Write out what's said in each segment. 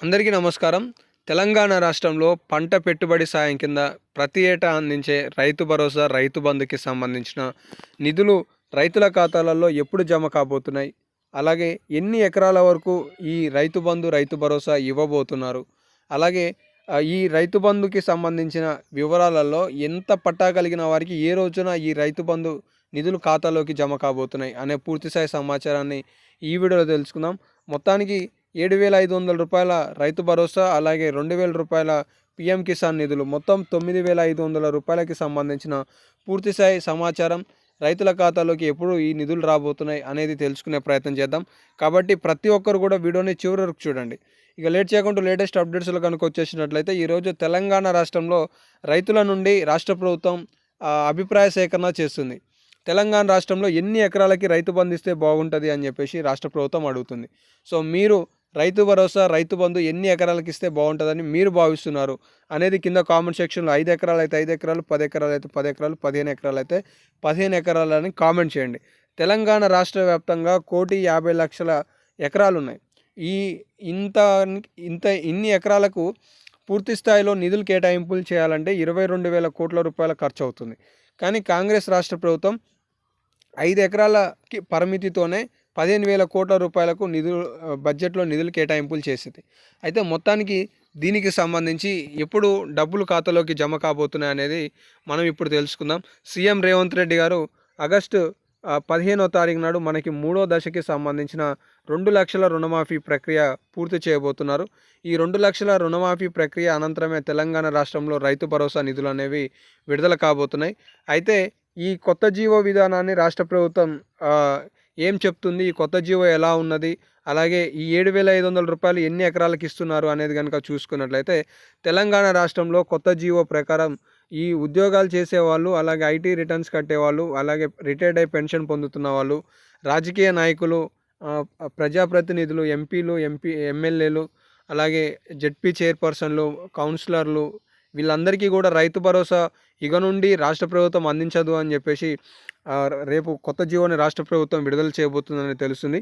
అందరికీ నమస్కారం. తెలంగాణ రాష్ట్రంలో పంట పెట్టుబడి సాయం కింద ప్రతి ఏటా అందించే రైతు భరోసా రైతు బంధుకి సంబంధించిన నిధులు రైతుల ఖాతాలలో ఎప్పుడు జమ కాబోతున్నాయి? అలాగే ఎన్ని ఎకరాల వరకు ఈ రైతు బంధు రైతు భరోసా ఇవ్వబోతున్నారు? అలాగే ఈ రైతు బంధుకి సంబంధించిన వివరాలలో ఎంత పట్టా కలిగిన వారికి ఏ రోజున ఈ రైతు బంధు నిధులు ఖాతాలోకి జమ కాబోతున్నాయి? అనే పూర్తిస్థాయి సమాచారాన్ని ఈ వీడియోలో తెలుసుకుందాం. మొత్తానికి ఏడు వేల ఐదు వందల రూపాయల రైతు భరోసా అలాగే రెండు వేల రూపాయల పిఎం కిసాన్ నిధులు. మొత్తం తొమ్మిది వేల ఐదు వందల రూపాయలకి సంబంధించిన పూర్తిస్థాయి సమాచారం రైతుల ఖాతాలోకి ఎప్పుడు ఈ నిధులు రాబోతున్నాయి అనేది తెలుసుకునే ప్రయత్నం చేద్దాం. కాబట్టి ప్రతి ఒక్కరు కూడా వీడియోని చివరి వరకు చూడండి. ఇక లేట్ చేయకుండా లేటెస్ట్ అప్డేట్స్లో కనుక వచ్చేసినట్లయితే ఈరోజు తెలంగాణ రాష్ట్రంలో రైతుల నుండి రాష్ట్ర ప్రభుత్వం అభిప్రాయ సేకరణ చేస్తుంది. తెలంగాణ రాష్ట్రంలో ఎన్ని ఎకరాలకి రైతు బంధిస్తే బాగుంటుంది అని చెప్పేసి రాష్ట్ర ప్రభుత్వం అడుగుతుంది. సో మీరు రైతు భరోసా రైతు బంధు ఎన్ని ఎకరాలకి ఇస్తే బాగుంటుందని మీరు భావిస్తున్నారు అనేది కింద కామెంట్ సెక్షన్లో ఐదు ఎకరాలు అయితే ఐదు ఎకరాలు పది ఎకరాలు అయితే పది ఎకరాలు పదిహేను ఎకరాలు అయితే పదిహేను ఎకరాలు అని కామెంట్ చేయండి. తెలంగాణ రాష్ట్ర వ్యాప్తంగా కోటి యాభై లక్షల ఎకరాలు ఉన్నాయి ఈ ఇంత ఇంత ఇన్ని ఎకరాలకు పూర్తి స్థాయిలో నిధులు కేటాయింపులు చేయాలంటే ఇరవై రెండు వేల కోట్ల రూపాయల ఖర్చు అవుతుంది కానీ కాంగ్రెస్ రాష్ట్ర ప్రభుత్వం ఐదు ఎకరాలకి పరిమితితోనే పదిహేను వేల కోట్ల రూపాయలకు నిధులు బడ్జెట్లో నిధులు కేటాయింపులు చేసింది. అయితే మొత్తానికి దీనికి సంబంధించి ఎప్పుడు డబ్బులు ఖాతాలోకి జమ కాబోతున్నాయి అనేది మనం ఇప్పుడు తెలుసుకుందాం. సీఎం రేవంత్ రెడ్డి గారు ఆగస్టు పదిహేనో తారీఖు నాడు మనకి మూడో దశకి సంబంధించిన రెండు లక్షల రుణమాఫీ ప్రక్రియ పూర్తి చేయబోతున్నారు. ఈ రెండు లక్షల రుణమాఫీ ప్రక్రియ అనంతరమే తెలంగాణ రాష్ట్రంలో రైతు భరోసా నిధులు అనేవి విడుదల కాబోతున్నాయి. అయితే ఈ కొత్త జీవో విధానాన్ని రాష్ట్ర ప్రభుత్వం ఏం చెప్తుంది? ఈ కొత్త జీవో ఎలా ఉన్నది? అలాగే ఈ ఏడు వేల ఐదు వందల రూపాయలు ఎన్ని ఎకరాలకు ఇస్తున్నారు అనేది కనుక చూసుకున్నట్లయితే తెలంగాణ రాష్ట్రంలో కొత్త జీవో ప్రకారం ఈ ఉద్యోగాలు చేసేవాళ్ళు అలాగే ఐటీ రిటర్న్స్ కట్టేవాళ్ళు అలాగే రిటైర్డ్ అయి పెన్షన్ పొందుతున్న వాళ్ళు రాజకీయ నాయకులు ప్రజాప్రతినిధులు ఎంపీలు ఎంపీ ఎమ్మెల్యేలు అలాగే జెడ్పీ చైర్పర్సన్లు కౌన్సిలర్లు వీళ్ళందరికీ కూడా రైతు భరోసా ఇక నుండి రాష్ట్ర ప్రభుత్వం అందించదు అని చెప్పేసి రేపు కొత్త జీవోని రాష్ట్ర ప్రభుత్వం విడుదల చేయబోతుందని తెలుస్తుంది.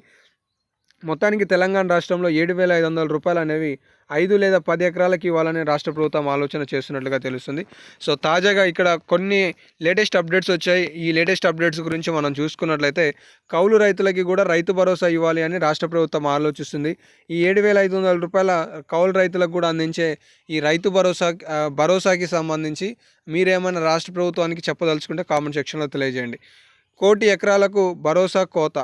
మొత్తానికి తెలంగాణ రాష్ట్రంలో ఏడు వేల ఐదు వందల రూపాయలు అనేవి ఐదు లేదా పది ఎకరాలకి ఇవ్వాలని రాష్ట్ర ప్రభుత్వం ఆలోచన చేస్తున్నట్లుగా తెలుస్తుంది. సో తాజాగా ఇక్కడ కొన్ని లేటెస్ట్ అప్డేట్స్ వచ్చాయి. ఈ లేటెస్ట్ అప్డేట్స్ గురించి మనం చూసుకున్నట్లయితే కౌలు రైతులకి కూడా రైతు భరోసా ఇవ్వాలి అని రాష్ట్ర ప్రభుత్వం ఆలోచిస్తుంది. ఈ ఏడు వేల ఐదు వందల రూపాయల కౌలు రైతులకు కూడా అందించే ఈ రైతు భరోసా భరోసాకి సంబంధించి మీరేమైనా రాష్ట్ర ప్రభుత్వానికి చెప్పదలుచుకుంటే కామెంట్ సెక్షన్లో తెలియజేయండి. కోటి ఎకరాలకు భరోసా కోత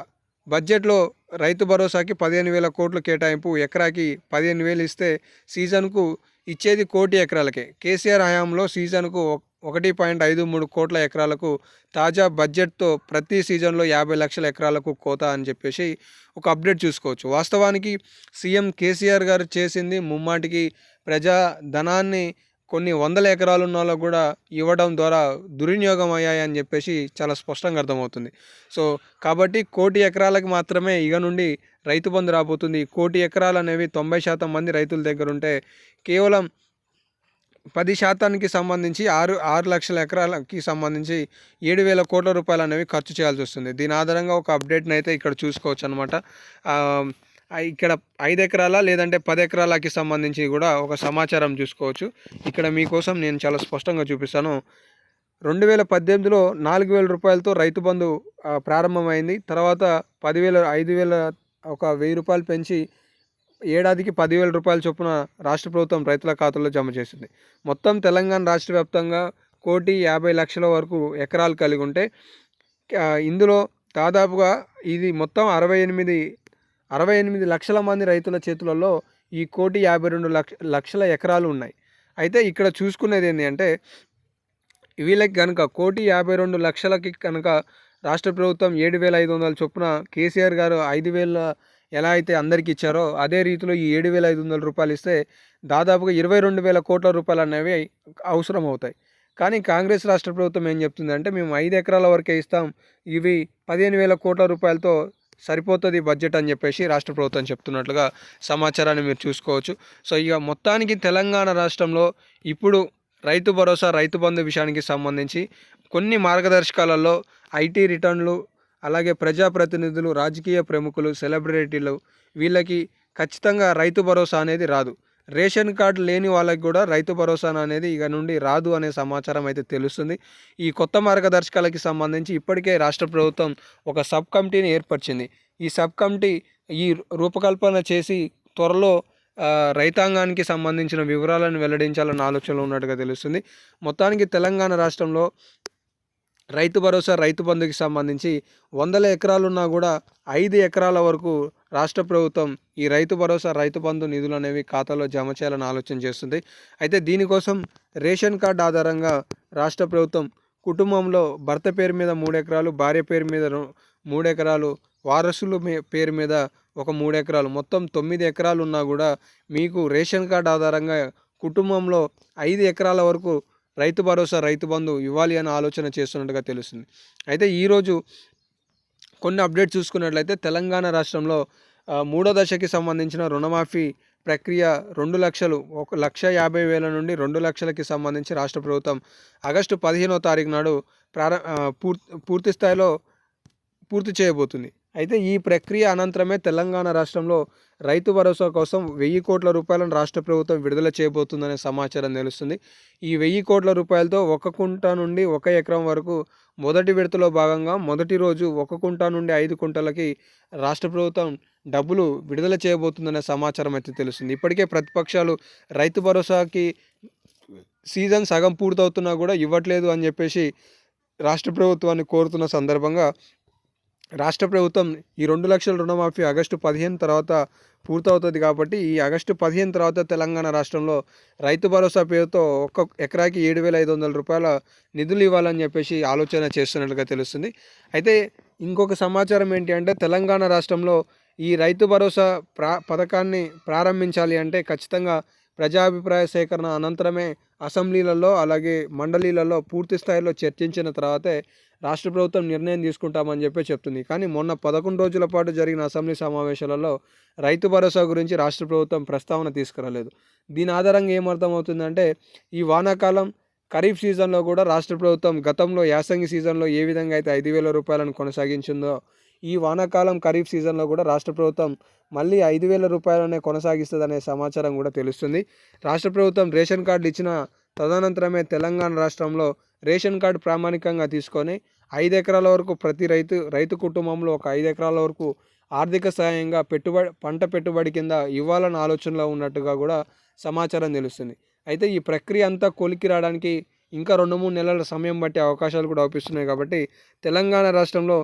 బడ్జెట్లో రైతు భరోసాకి పదిహేను వేల కోట్లు కేటాయింపు ఎకరాకి పదిహేను వేలు ఇస్తే సీజన్కు ఇచ్చేది కోటి ఎకరాలకే. కేసీఆర్ హయాంలో సీజన్కు ఒకటి పాయింట్ ఐదు మూడు కోట్ల ఎకరాలకు తాజా బడ్జెట్తో ప్రతి సీజన్లో యాభై లక్షల ఎకరాలకు కోత అని చెప్పేసి ఒక అప్డేట్ చూసుకోవచ్చు. వాస్తవానికి సీఎం కేసీఆర్ గారు చేసింది ముమ్మాటికి ప్రజా ధనాన్ని కొన్ని వందల ఎకరాలు ఉన్న వాళ్ళకు కూడా ఇవ్వడం ద్వారా దుర్వినియోగం అయ్యాయని చెప్పేసి చాలా స్పష్టంగా అర్థమవుతుంది. సో కాబట్టి కోటి ఎకరాలకు మాత్రమే ఇక నుండి రైతు బంధు రాబోతుంది. కోటి ఎకరాలు అనేవి తొంభై శాతం మంది రైతుల దగ్గర ఉంటే కేవలం పది శాతానికి సంబంధించి ఆరు ఆరు లక్షల ఎకరాలకి సంబంధించి ఏడు వేల కోట్ల రూపాయలు అనేవి ఖర్చు చేయాల్సి వస్తుంది. దీని ఆధారంగా ఒక అప్డేట్ని అయితే ఇక్కడ చూసుకోవచ్చు అనమాట ఇక్కడ ఐదు ఎకరాల లేదంటే పది ఎకరాలకి సంబంధించి కూడా ఒక సమాచారం చూసుకోవచ్చు. ఇక్కడ మీకోసం నేను చాలా స్పష్టంగా చూపిస్తాను. రెండు వేల పద్దెనిమిదిలో నాలుగు వేల రూపాయలతో రైతు బంధు ప్రారంభమైంది. తర్వాత పదివేల ఐదు వేల ఒక వెయ్యి రూపాయలు పెంచి ఏడాదికి పదివేల రూపాయల చొప్పున రాష్ట్ర ప్రభుత్వం రైతుల ఖాతాలో జమ చేసింది. మొత్తం తెలంగాణ రాష్ట్ర వ్యాప్తంగా కోటి యాభై లక్షల వరకు ఎకరాలు కలిగి ఉంటే ఇందులో దాదాపుగా ఇది మొత్తం అరవై ఎనిమిది అరవై ఎనిమిది లక్షల మంది రైతుల చేతులలో ఈ కోటి యాభై రెండు లక్ష లక్షల ఎకరాలు ఉన్నాయి. అయితే ఇక్కడ చూసుకునేది ఏంటి అంటే వీళ్ళకి కనుక కోటి యాభై రెండు లక్షలకి కనుక రాష్ట్ర ప్రభుత్వం ఏడు వేల ఐదు వందల చొప్పున కేసీఆర్ గారు ఐదు వేల ఎలా అయితే అందరికి ఇచ్చారో అదే రీతిలో ఈ ఏడు వేల ఐదు వందల రూపాయలు ఇస్తే దాదాపుగా ఇరవై రెండు వేల కోట్ల రూపాయలు అనేవి అవసరం అవుతాయి. కానీ కాంగ్రెస్ రాష్ట్ర ప్రభుత్వం ఏం చెప్తుందంటే మేము ఐదు ఎకరాల వరకే ఇస్తాం ఇవి పదిహేను వేల కోట్ల రూపాయలతో సరిపోతుంది బడ్జెట్ అని చెప్పేసి రాష్ట్ర ప్రభుత్వం చెప్తున్నట్లుగా సమాచారాన్ని మీరు చూసుకోవచ్చు. సో ఇక మొత్తానికి తెలంగాణ రాష్ట్రంలో ఇప్పుడు రైతు భరోసా రైతు బంధు విషయానికి సంబంధించి కొన్ని మార్గదర్శకాలలో ఐటీ రిటర్న్లు అలాగే ప్రజాప్రతినిధులు రాజకీయ ప్రముఖులు సెలబ్రిటీలు వీళ్ళకి ఖచ్చితంగా రైతు భరోసా అనేది రాదు. రేషన్ కార్డు లేని వాళ్ళకి కూడా రైతు భరోసా అనేది ఇక నుండి రాదు అనే సమాచారం అయితే తెలుస్తుంది. ఈ కొత్త మార్గదర్శకాలకి సంబంధించి ఇప్పటికే రాష్ట్ర ప్రభుత్వం ఒక సబ్ కమిటీని ఏర్పరిచింది. ఈ సబ్ కమిటీ ఈ రూపకల్పన చేసి త్వరలో రైతాంగానికి సంబంధించిన వివరాలను వెల్లడించాలన్న ఆలోచనలో ఉన్నట్టుగా తెలుస్తుంది. మొత్తానికి తెలంగాణ రాష్ట్రంలో రైతు భరోసా రైతు బంధుకి సంబంధించి వందల ఎకరాలున్నా కూడా ఐదు ఎకరాల వరకు రాష్ట్ర ప్రభుత్వం ఈ రైతు భరోసా రైతు బంధు నిధులు అనేవి ఖాతాలో జమ చేయాలని ఆలోచన చేస్తుంది. అయితే దీనికోసం రేషన్ కార్డు ఆధారంగా రాష్ట్ర ప్రభుత్వం కుటుంబంలో భర్త పేరు మీద మూడు ఎకరాలు భార్య పేరు మీద మూడు ఎకరాలు వారసులు పేరు మీద ఒక మూడు ఎకరాలు మొత్తం తొమ్మిది ఎకరాలు ఉన్నా కూడా మీకు రేషన్ కార్డు ఆధారంగా కుటుంబంలో ఐదు ఎకరాల వరకు రైతు భరోసా రైతు బంధు ఇవ్వాలి అని ఆలోచన చేస్తున్నట్టుగా తెలుస్తుంది. అయితే ఈరోజు కొన్ని అప్డేట్ చూసుకున్నట్లయితే తెలంగాణ రాష్ట్రంలో మూడో దశకి సంబంధించిన రుణమాఫీ ప్రక్రియ రెండు లక్షలు ఒక లక్ష యాభై వేల నుండి రెండు లక్షలకి సంబంధించి రాష్ట్ర ప్రభుత్వం ఆగస్టు పదిహేనో తారీఖు నాడు ప్రార పూర్తి పూర్తి స్థాయిలో పూర్తి చేయబోతుంది. అయితే ఈ ప్రక్రియ అనంతరమే తెలంగాణ రాష్ట్రంలో రైతు భరోసా కోసం వెయ్యి కోట్ల రూపాయలను రాష్ట్ర ప్రభుత్వం విడుదల చేయబోతుందనే సమాచారం తెలుస్తుంది. ఈ వెయ్యి కోట్ల రూపాయలతో ఒక కుంట నుండి ఒక ఎకరం వరకు మొదటి విడతలో భాగంగా మొదటి రోజు ఒక కుంట నుండి ఐదు కుంటలకి రాష్ట్ర ప్రభుత్వం డబ్బులు విడుదల చేయబోతుందనే సమాచారం అయితే తెలుస్తుంది. ఇప్పటికే ప్రతిపక్షాలు రైతు భరోసాకి సీజన్ సగం పూర్తవుతున్నా కూడా ఇవ్వట్లేదు అని చెప్పేసి రాష్ట్ర ప్రభుత్వాన్ని కోరుతున్న సందర్భంగా రాష్ట్ర ప్రభుత్వం ఈ రెండు లక్షల రుణమాఫీ ఆగస్టు పదిహేను తర్వాత పూర్తవుతుంది కాబట్టి ఈ ఆగస్టు పదిహేను తర్వాత తెలంగాణ రాష్ట్రంలో రైతు భరోసా పేరుతో ఒక్క ఎకరాకి ఏడు వేల ఐదు వందల రూపాయల నిధులు ఇవ్వాలని చెప్పేసి ఆలోచన చేస్తున్నట్లుగా తెలుస్తుంది. అయితే ఇంకొక సమాచారం ఏంటి అంటే తెలంగాణ రాష్ట్రంలో ఈ రైతు భరోసా ప్రా పథకాన్ని ప్రారంభించాలి అంటే ఖచ్చితంగా ప్రజాభిప్రాయ సేకరణ అనంతరమే అసెంబ్లీలలో అలాగే మండలీలలో పూర్తి స్థాయిలో చర్చించిన తర్వాతే రాష్ట్ర ప్రభుత్వం నిర్ణయం తీసుకుంటామని చెప్పి చెప్తుంది. కానీ మొన్న పదకొండు రోజుల పాటు జరిగిన అసెంబ్లీ సమావేశాలలో రైతు భరోసా గురించి రాష్ట్ర ప్రభుత్వం ప్రస్తావన తీసుకురాలేదు. దీని ఆధారంగా ఏమర్థమవుతుందంటే ఈ వానాకాలం ఖరీఫ్ సీజన్లో కూడా రాష్ట్ర ప్రభుత్వం గతంలో యాసంగి సీజన్లో ఏ విధంగా అయితే ఐదు వేల రూపాయలను కొనసాగించిందో ఈ వానాకాలం ఖరీఫ్ సీజన్లో కూడా రాష్ట్ర ప్రభుత్వం మళ్ళీ ఐదు వేల రూపాయలనే కొనసాగిస్తుందనే సమాచారం కూడా తెలుస్తుంది. రాష్ట్ర ప్రభుత్వం రేషన్ కార్డు ఇచ్చిన తదనంతరమే తెలంగాణ రాష్ట్రంలో రేషన్ కార్డు ప్రామాణికంగా తీసుకొని ఐదు ఎకరాల వరకు ప్రతి రైతు రైతు కుటుంబంలో ఒక ఐదు ఎకరాల వరకు ఆర్థిక సహాయంగా పెట్టుబడి పంట పెట్టుబడి కింద ఇవ్వాలన్న ఆలోచనలో ఉన్నట్టుగా కూడా సమాచారం తెలుస్తుంది. అయితే ఈ ప్రక్రియ అంతా కొలికి రావడానికి ఇంకా రెండు మూడు నెలల సమయం బట్టి అవకాశాలు కూడా అవుపిస్తున్నాయి కాబట్టి తెలంగాణ రాష్ట్రంలో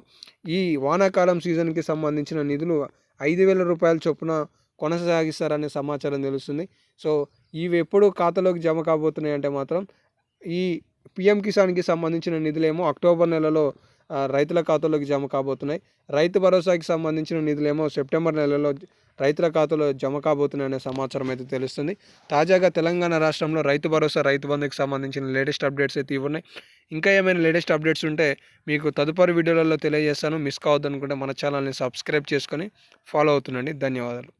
ఈ వానాకాలం సీజన్కి సంబంధించిన నిధులు ఐదు వేల రూపాయల చొప్పున కొనసాగిస్తారనే సమాచారం తెలుస్తుంది. సో ఇవి ఎప్పుడు ఖాతాలోకి జమ కాబోతున్నాయి అంటే మాత్రం ఈ పిఎం కిసాన్కి సంబంధించిన నిధులేమో అక్టోబర్ నెలలో రైతుల ఖాతాలోకి జమ కాబోతున్నాయి. రైతు భరోసాకి సంబంధించిన నిధులేమో సెప్టెంబర్ నెలలో రైతుల ఖాతాలో జమ కాబోతున్నాయి అనే సమాచారం అయితే తెలుస్తుంది. తాజాగా తెలంగాణ రాష్ట్రంలో రైతు భరోసా రైతు బంధుకి సంబంధించిన లేటెస్ట్ అప్డేట్స్ అయితే ఇవ్వన్నాయి ఇంకా ఏమైనా లేటెస్ట్ అప్డేట్స్ ఉంటే మీకు తదుపరి వీడియోలలో తెలియజేస్తాను. మిస్ కావద్దనుకుంటే మన ఛానల్ని సబ్స్క్రైబ్ చేసుకొని ఫాలో అవుతుండండి. ధన్యవాదాలు.